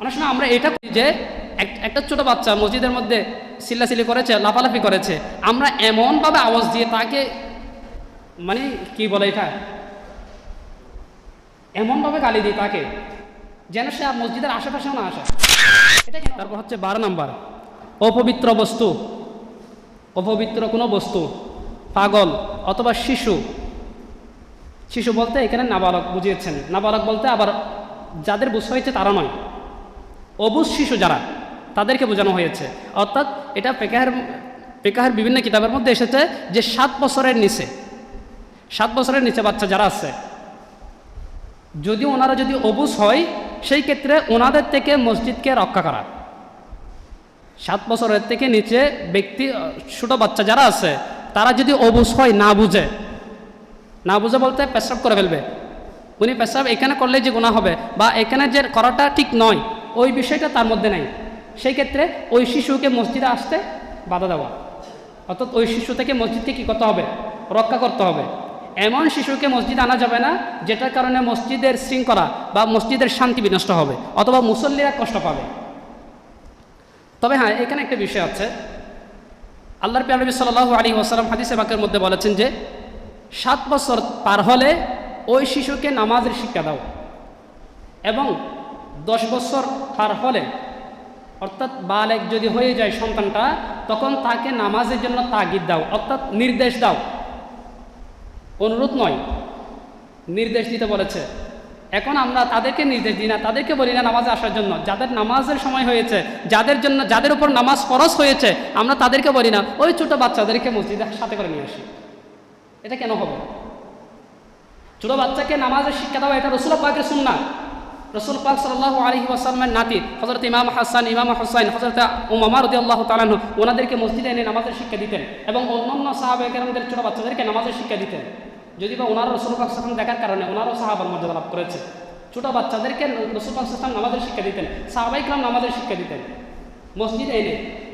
অনেক সময় আমরা এটা করি যে এক- একটা ছোট বাচ্চা মসজিদের মধ্যে চিল্লাচিল্লি করেছে, লাফালাফি করেছে, আমরা এমনভাবে আওয়াজ দিয়ে তাকে মানে কি বলে এটা? এমনভাবে গালি দিই তাকে, যেন সে আর মসজিদের আশেপাশেও না আসে। এটা? তারপর হচ্ছে বারো নাম্বার, অপবিত্র বস্তু, অপবিত্র কোনো বস্তু, পাগল অথবা শিশু। শিশু বলতে এখানে নাবালক বুঝিয়েছেন। নাবালক বলতে আবার যাদের বুঝ হয়েছে তারা নয়। শিশু যারা, তাদেরকে বোঝানো হয়েছে। অর্থাৎ এটা পেকাহের পেকাহের বিভিন্ন কিতাবের মধ্যে এসেছে যে সাত বছরের নিচে, সাত বছরের নিচে বাচ্চা যারা আছে, যদি ওনারা যদি অবুজ হয়, সেই ক্ষেত্রে ওনাদের থেকে মসজিদকে রক্ষা করা। সাত বছরের থেকে নিচে ব্যক্তি, ছোট বাচ্চা যারা আছে, তারা যদি অবুজ হয়, না বুঝে না বুঝে বলতে পেশাব করে ফেলবে। উনি পেশাব এখানে করলে যে গুণা হবে, বা এখানে যে করাটা ঠিক নয় ওই বিষয়টা তার মধ্যে নেই। সেই ক্ষেত্রে ওই শিশুকে মসজিদে আসতে বাধা দেওয়া। অর্থাৎ ওই শিশু থেকে মসজিদকে কী করতে হবে? রক্ষা করতে হবে। এমন শিশুকে মসজিদে আনা যাবে না, যেটার কারণে মসজিদের শৃঙ্খলা বা মসজিদের শান্তি বিনষ্ট হবে অথবা মুসল্লিরা কষ্ট পাবে। তবে হ্যাঁ এখানে একটা বিষয় আছে। আল্লাহর পিয়ানবী সাল্লাহ আলী ওসালাম হাদিসে বাকের মধ্যে বলেছেন যে, সাত বছর পার হলে ওই শিশুকে নামাজের শিক্ষা দাও। এবং দশ বছর পার হলে অর্থাৎ বালেক যদি হয়ে যায় সন্তানটা, তখন তাকে নামাজের জন্য তাগিদ দাও, অর্থাৎ নির্দেশ দাও। অনুরোধ নয়, নির্দেশ দিতে বলেছে। এখন আমরা তাদেরকে নির্দেশ দিই না, তাদেরকে বলি না নামাজে আসার জন্য। যাদের নামাজের সময় হয়েছে, যাদের জন্য, যাদের উপর নামাজ ফরজ হয়েছে, আমরা তাদেরকে বলি না, ওই ছোট বাচ্চাদেরকে মসজিদের সাথে করে নিয়ে আসি। এটা কেন হবে? ছোট বাচ্চাকে নামাজের শিক্ষা দেওয়া এটা রসুল পাকের সুন্না রসুল পাক সাল্লাহ আলহি ওয়াসাল্লামের নাতি হজরত ইমাম হাসান, ইমাম হোসাইন হজরত উমামা রদি আল্লাহ তালানু ওনাদেরকে মসজিদে এনে নামাজের শিক্ষা দিতেন এবং অন্যান্য সাহাবেকেরামদের ছোট বাচ্চাদেরকে নামাজের শিক্ষা দিতেন। যদি বা ওনারা রসুল পাক সাল্লাম দেখার কারণে ওনারও সাহাবার মর্যাদা লাভ করেছে। ছোট বাচ্চাদেরকে রসুল পাক সাল্লাম নামাজের শিক্ষা দিতেন সাহাবাইকরাম নামাজের শিক্ষা দিতেন। মসজিদে এনে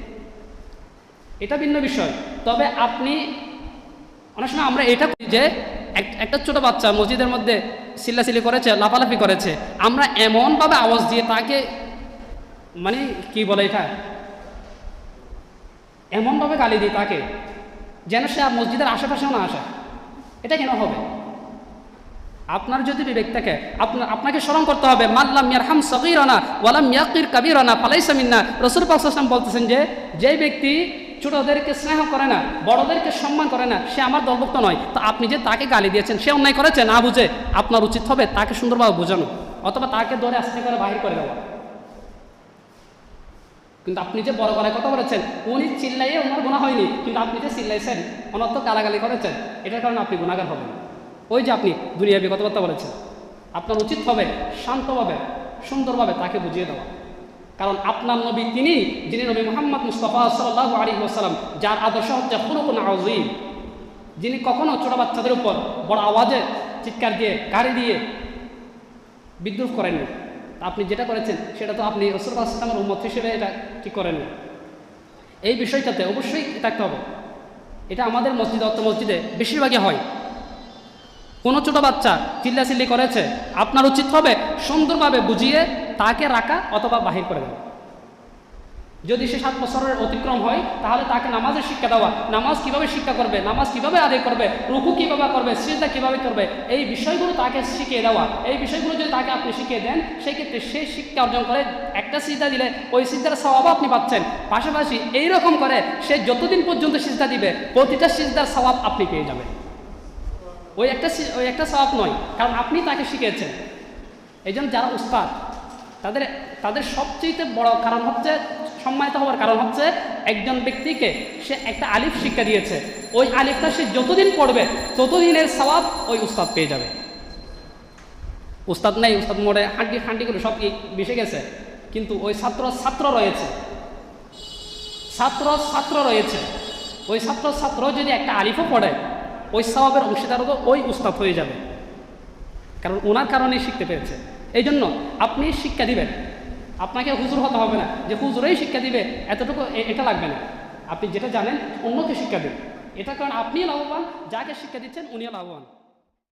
এটা ভিন্ন বিষয়। তবে আপনি অনেক সময় আমরা এটা করি যে এক- একটা ছোট বাচ্চা মসজিদের মধ্যে চিল্লাচিল্লি করেছে, লাফালাফি করেছে। আমরা এমনভাবে আওয়াজ দিয়ে তাকে মানে কি বলে এটা? এমনভাবে গালি দিই তাকে, যেন সে আর মসজিদের আশেপাশেও না আসে। এটা কেন হবে? আপনার যদি বিবেক থাকে আপনার আপনাকে স্মরণ করতে হবে মাল্লাম ইয়ারহাম সগিরানা ওয়ালাম ইয়াকির কাবিরানা ফালাইসা মিন্না। রসুল পাক সাল্লাম বলতেছেন যে যে ব্যক্তি ছোটদেরকে স্নেহ করে না, বড়দেরকে সম্মান করে না, সে আমার দলভুক্ত নয়। তো আপনি যে তাকে গালি দিয়েছেন, সে অন্যায় করেছে? না বুঝে। আপনার উচিত হবে তাকে সুন্দরভাবে বোঝানো, অথবা তাকে ধরে আস্তে করে বাহির করে দেওয়া। কিন্তু আপনি যে বড় গলায় কথা বলেছেন, উনি চিল্লাইয়ে ওনার গুণা হয়নি। কিন্তু আপনি যে চিল্লাইছেন অনর্থ গালাগালি করেছেন, এটার কারণে আপনি গুণাগার হবেন। ওই যে আপনি দুনিয়াবি কথাবার্তা বলেছেন, আপনার উচিত হবে শান্তভাবে, সুন্দরভাবে তাকে বুঝিয়ে দেওয়া। কারণ আপনার নবী তিনি, যিনি নবী মোহাম্মদ মুস্তফা সাল্লাহ আলী ওসালাম যার আদর্শ হচ্ছে ফুরুকুন আজিম যিনি কখনো ছোট বাচ্চাদের উপর বড় আওয়াজে চিৎকার দিয়ে, গাড়ি দিয়ে বিদ্রুপ করেননি আপনি যেটা করেছেন, সেটা তো আপনি রসুল আসলামের উম্মত হিসেবে এটা ঠিক করেননি এই বিষয়টাতে অবশ্যই থাকতে হবে? এটা আমাদের মসজিদ অর্থ মসজিদে বেশিরভাগই হয়। কোনো ছোটো বাচ্চা চিল্লাচিল্লি করেছে, আপনার উচিত হবে সুন্দরভাবে বুঝিয়ে তাকে রাখা অথবা বাহির করে দেওয়া। যদি সে সাত বছরের অতিক্রম হয়, তাহলে তাকে নামাজের শিক্ষা দেওয়া। নামাজ কীভাবে শিক্ষা করবে, নামাজ কীভাবে আদায় করবে, রুকু কীভাবে করবে, সিজদা কীভাবে করবে, এই বিষয়গুলো তাকে শিখিয়ে দেওয়া। এই বিষয়গুলো যদি তাকে আপনি শিখিয়ে দেন সেই ক্ষেত্রে সে শিক্ষা অর্জন করে একটা সিজদা দিলে ওই সিজদার স্বভাব আপনি পাচ্ছেন। পাশাপাশি এইরকম করে সে যতদিন পর্যন্ত সিজদা দিবে, প্রতিটা সিজদার স্বভাব আপনি পেয়ে যাবেন। ওই একটা ওই একটা স্বভাব নয়, কারণ আপনি তাকে শিখিয়েছেন। এই যারা উস্তাদ, তাদের তাদের সবচেয়ে বড় কারণ হচ্ছে, সম্মানিত হওয়ার কারণ হচ্ছে, একজন ব্যক্তিকে সে একটা আলিফ শিক্ষা দিয়েছে। ওই আলিফটা সে যতদিন পড়বে, ততদিনের স্বভাব ওই উস্তাদ পেয়ে যাবে। উস্তাদ নেই, উস্তাদ মোড়ে হাঁটি হাঁটিগুলো সব মিশে গেছে। কিন্তু ওই ছাত্র ছাত্র রয়েছে। ছাত্র ছাত্র রয়েছে। ওই ছাত্র ছাত্র যদি একটা আলিফও পড়ে ওই অংশীদারও হতো ওই উস্তাদ হয়ে যাবে। কারণ ওনার কারণেই শিখতে পেরেছে। এই জন্য আপনি শিক্ষা দিবেন। আপনাকে হুজুর হতে হবে না যে হুজুরেই শিক্ষা দিবে, এতটুকু এটা লাগবে না। আপনি যেটা জানেন অন্যকে শিক্ষা দিন। এটা কারণ আপনিও লাভবান, যাকে শিক্ষা দিচ্ছেন উনিও লাভবান।